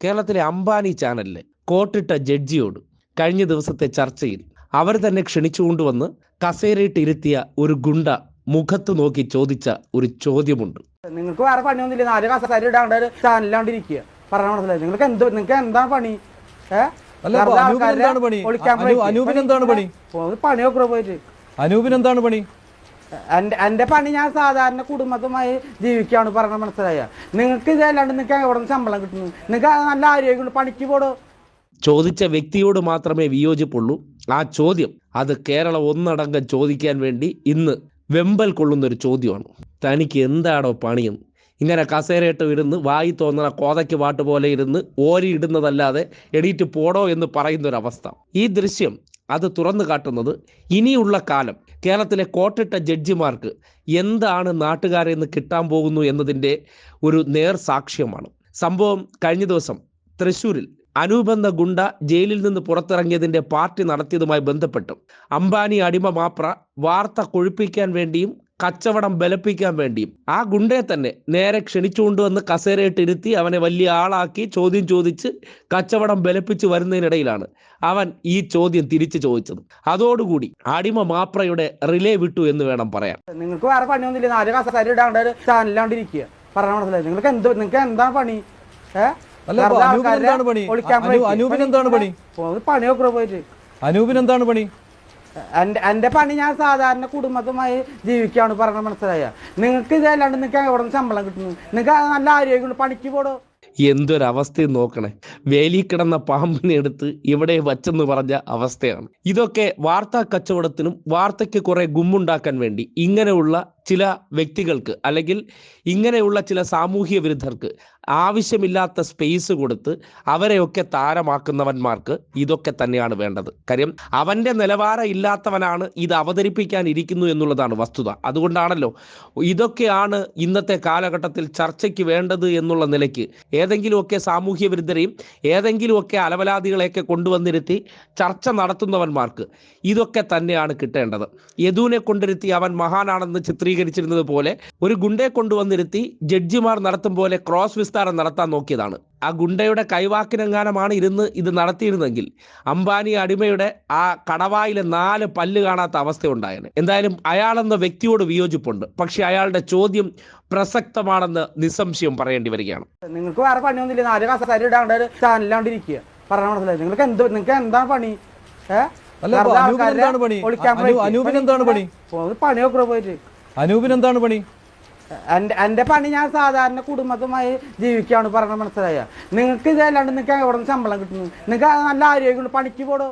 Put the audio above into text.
കേരളത്തിലെ അംബാനി ചാനലിലെ കോട്ടിട്ട ജഡ്ജിയോട് കഴിഞ്ഞ ദിവസത്തെ ചർച്ചയിൽ അവർ തന്നെ ക്ഷണിച്ചുകൊണ്ടുവന്ന് കസേരയിട്ട് ഇരുത്തിയ ഒരു ഗുണ്ട മുഖത്ത് നോക്കി ചോദിച്ച ഒരു ചോദ്യമുണ്ട്. നിങ്ങൾക്ക് വേറെ പണിയൊന്നുമില്ല. നാല് കസേര ഇടാണ്ട് ചാനലിലാണ്ട് ഇരിക്കുക പറഞ്ഞ മനസ്സിലായി. നിങ്ങൾക്ക് എന്ത് നിങ്ങൾക്ക് എന്താണ് പണി? ഏഹ് പണി? പണി? പോയിട്ട്. അനൂപിന് എന്താണ് പണി? എന്റെ പണി ഞാൻ സാധാരണ കുടുംബത്തുമായി ജീവിക്കുകയാണ് പറഞ്ഞ മനസ്സിലായ? നിങ്ങൾക്ക് ഇതല്ലാണ്ട് നിങ്ങൾക്ക് എവിടെ ശമ്പളം കിട്ടുന്നു? നിങ്ങൾക്ക് നല്ല ആരോഗ്യമുള്ള പണിക്ക് പോടോ? ചോദിച്ച വ്യക്തിയോട് മാത്രമേ വിയോജിപ്പുള്ളൂ. ആ ചോദ്യം അത് കേരളം ഒന്നടങ്കം ചോദിക്കാൻ വേണ്ടി ഇന്ന് വെമ്പൽ കൊള്ളുന്ന ഒരു ചോദ്യമാണ്. തനിക്ക് എന്താണോ പണിയെന്ന് ഇങ്ങനെ കസേരയിട്ട് ഇരുന്ന് വായി തോന്നുന്ന കോതയ്ക്ക് പാട്ട് പോലെ ഇരുന്ന് ഓരി ഇടുന്നതല്ലാതെ എണീറ്റ് പോടോ എന്ന് പറയുന്നൊരവസ്ഥ. ഈ ദൃശ്യം അത് തുറന്നു കാട്ടുന്നത് ഇനിയുള്ള കാലം കേരളത്തിലെ കോട്ടിട്ട ജഡ്ജിമാർക്ക് എന്താണ് നാട്ടുകാരെ നിന്ന് കിട്ടാൻ പോകുന്നു എന്നതിന്റെ ഒരു നേർ സാക്ഷ്യമാണ്. സംഭവം കഴിഞ്ഞ ദിവസം തൃശൂരിൽ അനുബന്ധ ഗുണ്ട ജയിലിൽ നിന്ന് പുറത്തിറങ്ങിയതിന്റെ പാർട്ടി നടത്തിയതുമായി ബന്ധപ്പെട്ട് അംബാനി അടിമ മാപ്ര വാർത്ത കൊഴുപ്പിക്കാൻ വേണ്ടിയും കച്ചവടം ബലപ്പിക്കാൻ വേണ്ടി. ആ ഗുണ്ടയെ തന്നെ നേരെ ക്ഷണിച്ചുകൊണ്ടുവന്ന് കസേരയിട്ട് ഇരുത്തി അവനെ വലിയ ആളാക്കി ചോദ്യം ചോദിച്ച് കച്ചവടം ബലപ്പിച്ച് വരുന്നതിനിടയിലാണ് അവൻ ഈ ചോദ്യം തിരിച്ചു ചോദിച്ചത്. അതോടുകൂടി അടിമ മാപ്രയുടെ റിലേ വിട്ടു എന്ന് വേണം പറയാൻ. നിങ്ങൾക്ക് വേറെ പണിയൊന്നുമില്ല. നാല് കസേര ഇടാണ്ട് ചാനലിലാണ്ട് ഇരിക്കുക. പറഞ്ഞ മനസ്സിലായി. നിങ്ങൾക്ക് എന്ത് നിങ്ങൾക്ക് എന്താണ് പണി? ഏ? അല്ല, അപ്പൊ വെറുതെ അനൂപിന് ആൾക്കാരെ എന്താണ് പണി? ഒളിക്കാൻ അനു- പോയിട്ട്. അനൂപിന് എന്താണ് പണി? പോയി പണി നോക്കുക പോയിട്ട് അനൂപിന് എന്താണ് പണി? എന്റെ പണി ഞാൻ സാധാരണ കുടുംബത്തുമായി ജീവിക്കുകയാണ് പറഞ്ഞ മനസ്സിലായ? നിങ്ങൾക്ക് ഇതല്ലാണ്ട് നിങ്ങൾക്ക് എവിടെ നിന്ന് ശമ്പളം കിട്ടുന്നു? നിങ്ങൾക്ക് നല്ല ആരോഗ്യം പണിക്ക് പോടോ? എന്തൊരവസ്ഥയും നോക്കണേ. വേലി കിടന്ന പാമ്പിനെ എടുത്ത് ഇവിടെ വച്ചെന്ന് പറഞ്ഞ അവസ്ഥയാണ്. ഇതൊക്കെ വാർത്താ കച്ചവടത്തിനും വാർത്തയ്ക്ക് കുറെ ഗുമ്മുണ്ടാക്കാൻ വേണ്ടി ഇങ്ങനെയുള്ള ചില വ്യക്തികൾക്ക് അല്ലെങ്കിൽ ഇങ്ങനെയുള്ള ചില സാമൂഹ്യ വിരുദ്ധർക്ക് ആവശ്യമില്ലാത്ത സ്പേസ് കൊടുത്ത് അവരെയൊക്കെ താരമാക്കുന്നവന്മാർക്ക് ഇതൊക്കെ തന്നെയാണ് വേണ്ടത്. കാര്യം അവന്റെ നിലവാരം ഇല്ലാത്തവനാണ് ഇത് അവതരിപ്പിക്കാൻ ഇരിക്കുന്നു എന്നുള്ളതാണ് വസ്തുത. അതുകൊണ്ടാണല്ലോ ഇതൊക്കെയാണ് ഇന്നത്തെ കാലഘട്ടത്തിൽ ചർച്ചയ്ക്ക് വേണ്ടത് എന്നുള്ള നിലയ്ക്ക് ഏതെങ്കിലുമൊക്കെ സാമൂഹ്യ വിരുദ്ധരെയും ഏതെങ്കിലുമൊക്കെ അലവലാദികളെയൊക്കെ കൊണ്ടുവന്നിരുത്തി ചർച്ച നടത്തുന്നവന്മാർക്ക് ഇതൊക്കെ തന്നെയാണ് കിട്ടേണ്ടത്. യദുവിനെ കൊണ്ടിരുത്തി അവൻ മഹാനാണെന്ന് ചിത്രീകരിച്ചിരുന്നത് പോലെ ഒരു ഗുണ്ടയെ കൊണ്ടുവന്നിരുത്തി ജഡ്ജിമാർ നടത്തും പോലെ ക്രോസ് വിസ്താരം നടത്താൻ നോക്കിയതാണ്. ആ ഗുണ്ടയുടെ കൈവാക്കിനെങ്ങാനമാണ് ഇരുന്ന് ഇത് നടത്തിയിരുന്നെങ്കിൽ അംബാനി അടിമയുടെ ആ കടവായിലെ നാല് പല്ല് കാണാത്ത അവസ്ഥ ഉണ്ടായത് എന്തായാലും അയാളെന്ന വ്യക്തിയോട് വിയോജിപ്പുണ്ട്. പക്ഷെ അയാളുടെ ചോദ്യം പ്രസക്തമാണെന്ന് നിസ്സംശയം പറയേണ്ടി വരികയാണ്. നിങ്ങൾക്ക് വേറെ പണിയൊന്നുമില്ല. നാല് കസേര ഇടാണ്ട് ഒരു ചാനലിലാണ്ട് ഇരിക്കുക പറഞ്ഞ മനസ്സിലായി. നിങ്ങൾക്ക് എന്ത് നിങ്ങൾക്ക് എന്താണ് പണി? ഏഹ് പണിയൊക്കെ പോയിട്ട്. അനൂപിന് എന്താണ് പണി? എന്റെ പണി ഞാൻ സാധാരണ കുടുംബത്തുമായി ജീവിക്കുകയാണ് പറഞ്ഞ മനസ്സിലായ. നിങ്ങൾക്ക് ഇതല്ലാണ്ട് നിങ്ങൾക്ക് എവിടെ നിന്ന് ശമ്പളം കിട്ടുന്നു? നിങ്ങൾക്ക് നല്ല ആരോഗ്യമുള്ള പണിക്ക് പോടോ?